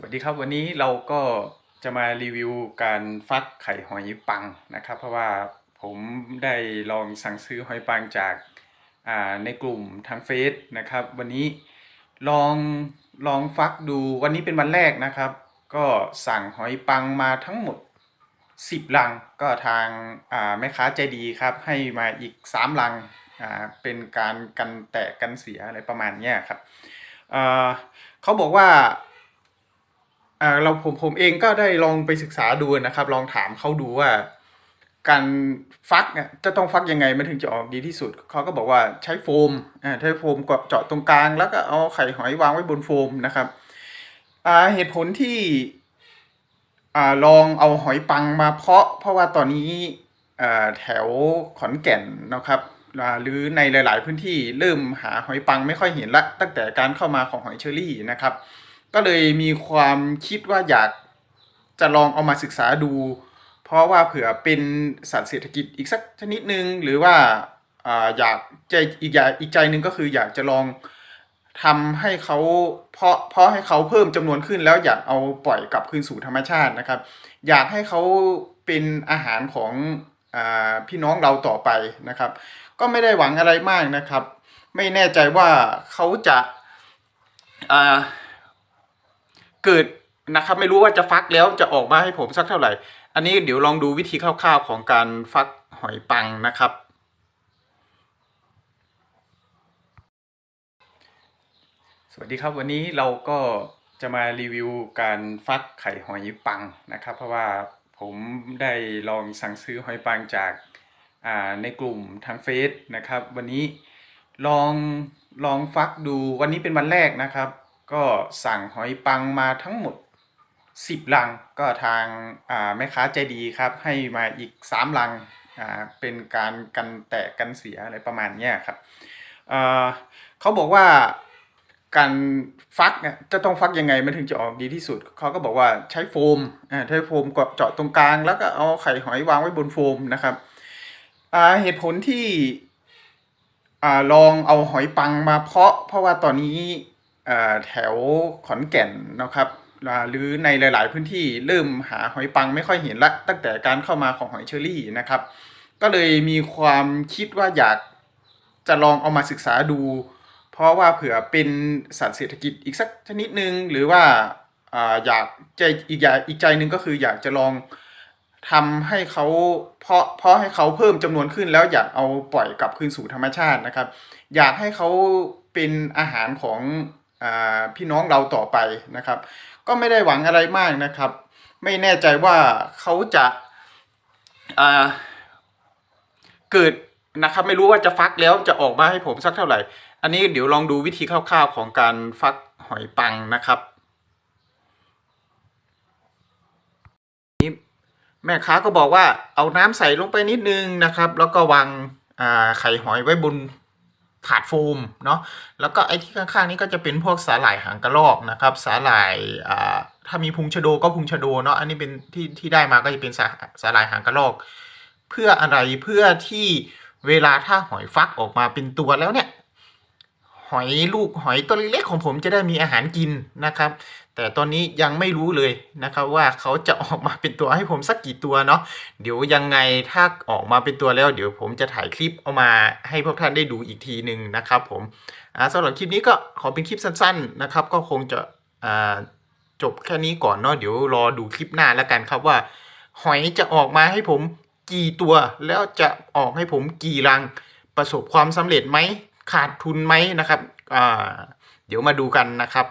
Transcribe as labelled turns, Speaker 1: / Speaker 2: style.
Speaker 1: สวัสดีครับวันนี้เราก็จะมารีวิวการฟักไข่หอยปังนะครับ เพราะว่าผมได้ลองสั่งซื้อหอยปังจากในกลุ่มทางเฟซนะครับ วันนี้ลองลองฟักดูวันนี้เป็นวันแรกนะครับ ก็สั่งหอยปังมาทั้งหมด 10ลังก็ทางแม่ค้าใจดีครับ ให้มาอีก 3 ลังเป็นการกันแตกกันเสียอะไรประมาณนี้ครับเขาบอกว่า อ่าเราผมผมเองก็ได้ลองไปศึกษาดูนะครับ ลองถามเขาดูว่า การฟักเนี่ยจะต้องฟักยังไงมันถึงจะออกดีที่สุดเขาก็บอกว่าใช้โฟมอ่าใช้โฟมกดเจาะตรงกลาง แล้วก็เอาไข่หอยวางไว้บนโฟมนะครับอ่าเหตุผลที่อ่าลองเอาหอยปังมาเพาะ เพราะว่าตอนนี้อ่าแถวขอนแก่นนะครับหรือในหลาย ๆ พื้นที่เริ่มหาหอยปังไม่ค่อยเห็นละตั้งแต่การเข้ามาของหอยเชอรี่นะครับ ก็เลยมีความคิดว่าอยากจะลองเอามาศึกษาดู เพราะว่าเผื่อเป็นสัตว์เศรษฐกิจอีกสักชนิดหนึ่งหรือว่าอยากใจอีกอย่างอีกใจหนึ่งก็คืออยากจะลองทำให้เขาเพาะเพาะให้เขาเพิ่มจำนวนขึ้นแล้วอยากเอาปล่อยกลับคืนสู่ธรรมชาตินะครับ อยากให้เขาเป็นอาหารของอพี่น้องเราต่อไปนะครับ ก็ไม่ได้หวังอะไรมากนะครับ ไม่แน่ใจว่าเขาจะ เกิดนะครับ ไม่รู้ว่าจะฟักแล้วจะออกมาให้ผมสักเท่าไหร่ อันนี้เดี๋ยวลองดูวิธีคร่าวๆของการฟักหอยปังนะครับ สวัสดีครับวันนี้เราก็จะมารีวิวการฟักไข่หอยปังนะครับ เพราะว่าผมได้ลองสั่งซื้อหอยปังจากอ่าในกลุ่มทางเฟซนะครับ วันนี้ลองลองฟักดูวันนี้เป็นวันแรกนะครับ ก็สั่งหอยปังมาทั้งหมด 10 ลัง ก็ทางแม่ค้าใจดีครับ ให้มาอีก 3 ลังเป็นการกันแตกกันเสียอะไรประมาณนี้ครับเขาบอกว่าการฟักเนี่ยจะต้องฟักยังไงมันถึงจะออกดีที่สุด เขาก็บอกว่าใช้โฟมใช้โฟมกดเจาะตรงกลาง แล้วก็เอาไข่หอยวางไว้บนโฟมนะครับเหตุผลที่อลองเอาหอยปังมาเพาะ เพราะว่าตอนนี้ แถวขอนแก่นนะครับหรือในหลาย ๆ พื้นที่เริ่มหาหอยปังไม่ค่อยเห็นละ ตั้งแต่การเข้ามาของหอยเชอรี่นะครับ ก็เลยมีความคิดว่าอยากจะลองเอามาศึกษาดู เพราะว่าเผื่อเป็นสัตว์เศรษฐกิจอีกสักชนิดหนึ่งหรือว่าอยากใจอีกอย่างอีกใจหนึ่งก็คืออยากจะลองทำให้เขาเพาะเพาะให้เขาเพิ่มจำนวนขึ้นแล้วอยากเอาปล่อยกลับคืนสู่ธรรมชาตินะครับ อยากให้เขาเป็นอาหารของ พี่น้องเราต่อไปนะครับ ก็ไม่ได้หวังอะไรมากนะครับ ไม่แน่ใจว่าเขาจะเกิดนะครับ ไม่รู้ว่าจะฟักแล้วจะออกมาให้ผมสักเท่าไหร่ อันนี้เดี๋ยวลองดูวิธีคร่าวๆของการฟักหอยปังนะครับแม่ค้าก็บอกว่าเอาน้ำใส่ลงไปนิดนึงนะครับ แล้วก็วางไข่หอยไว้บน ถาดโฟมเนาะแล้วก็ไอ้ที่ข้างๆนี้ก็จะเป็นพวกสาหร่ายหางกระรอกนะครับ สาหร่ายอ่าถ้ามีพุงชะโดก็พุงชะโดเนาะอันนี้เป็นที่ที่ได้มาก็จะเป็นสาสาหร่ายหางกระรอก เพื่ออะไรเพื่อที่เวลาถ้าหอยฟักออกมาเป็นตัวแล้วเนี่ย หอยลูกหอยตัวเล็กๆของผมจะได้มีอาหารกินนะครับ แต่ตอนนี้ยังไม่รู้เลยนะครับว่าเขาจะออกมาเป็นตัวให้ผมสักกี่ตัวเนาะเดี๋ยวยังไงถ้าออกมาเป็นตัวแล้ว เดี๋ยวผมจะถ่ายคลิปเอามาให้พวกท่านได้ดูอีกทีหนึ่งนะครับผมอ่าสำหรับคลิปนี้ก็ขอเป็นคลิปสั้นๆนะครับ ก็คงจะจบแค่นี้ก่อนเนาะเดี๋ยวรอดูคลิปหน้าแล้วกันครับว่า หอยจะออกมาให้ผมกี่ตัว แล้วจะออกให้ผมกี่รังประสบความสำเร็จไหม ขาดทุนไหมนะครับเดี๋ยวมาดูกันนะครับ